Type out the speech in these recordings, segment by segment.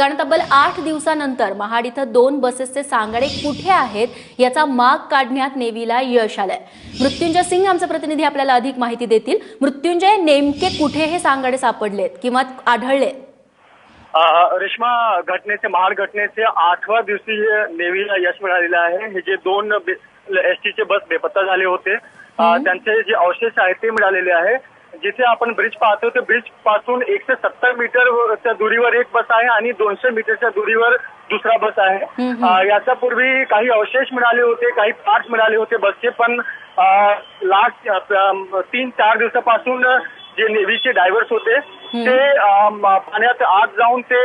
कारण तब्बल आठ दिवसानंतर महाड इथं दोन बसेसचे सांगाडे कुठे आहेत याचा माग काढण्यात नेव्हीला यश आलंय. मृत्युंजय सिंग आमचे प्रतिनिधी आपल्याला अधिक माहिती देतील. मृत्युंजय नेमके कुठे हे सांगाडे सापडलेत किंवा आढळले रेश्मा घटनेचे महाड घटनेचे आठव्या दिवशी नेव्हीला यश मिळालेलं आहे. हे जे दोन एस टीचे बस बेपत्ता झाले होते. त्यांचे जे अवशेष आहेत ते मिळालेले आहे. जिथे आपण ब्रिज पाहतो ते ब्रिजपासून एकशे सत्तर मीटरच्या दुरीवर एक बस आहे आणि दोनशे मीटरच्या दुरीवर दुसरा बस आहे. याच्या पूर्वी काही अवशेष मिळाले होते काही पार्ट मिळाले होते बसचे पण लास्ट तीन चार दिवसापासून जे नेव्हीचे डायव्हर्स होते ते पाण्यात आत जाऊन ते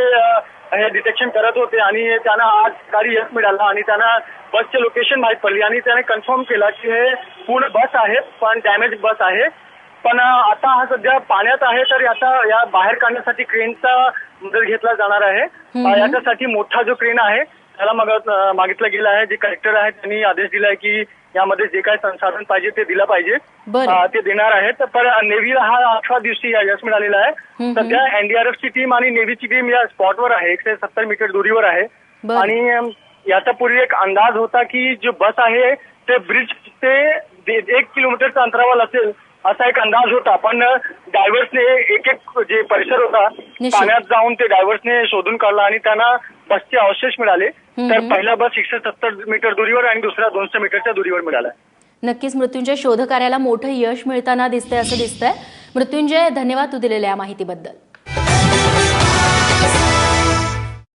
हे डिटेक्शन करत होते आणि त्यांना आज सकाळी यश मिळालं आणि त्यांना बसचे लोकेशन माहीत पडली आणि त्याने कन्फर्म केला की हे पूर्ण बस आहे पण डॅमेज बस आहे. पण आता हा सध्या पाण्यात आहे तर आता या बाहेर काढण्यासाठी क्रेनचा मदत घेतला जाणार आहे. याच्यासाठी मोठा जो क्रेन आहे त्याला मग मागितला गेला आहे. जे कलेक्टर आहेत त्यांनी आदेश दिलाय की यामध्ये जे काही संसाधन पाहिजे ते दिलं पाहिजे. ते देणार आहेत. पण नेव्हीला हा अठरा दिवशी या यश मिळालेला आहे. सध्या एनडीआरएफची टीम आणि नेव्हीची टीम या स्पॉटवर आहे. एकशे सत्तर मीटर दुरीवर आहे. आणि याचा पूर्वी एक अंदाज होता की जो बस आहे ते ब्रिज ते एक किलोमीटरचं अंतरावर असेल असा एक अंदाज होता. पण डायव्हर्सने एक एक जे परिसर होता. पाण्यात जाऊन ते डायव्हर्सने शोधून काढला आणि त्यांना बसचे अवशेष मिळाले. तर पहिला बस एकशे सत्तर मीटर दुरीवर आणि दुसरा दोनशे मीटरच्या दुरीवर मिळाला. नक्कीच मृत्युंजय शोध कार्याला मोठं यश मिळताना दिसतंय असं दिसतंय. मृत्युंजय धन्यवाद तू दिलेल्या या माहितीबद्दल.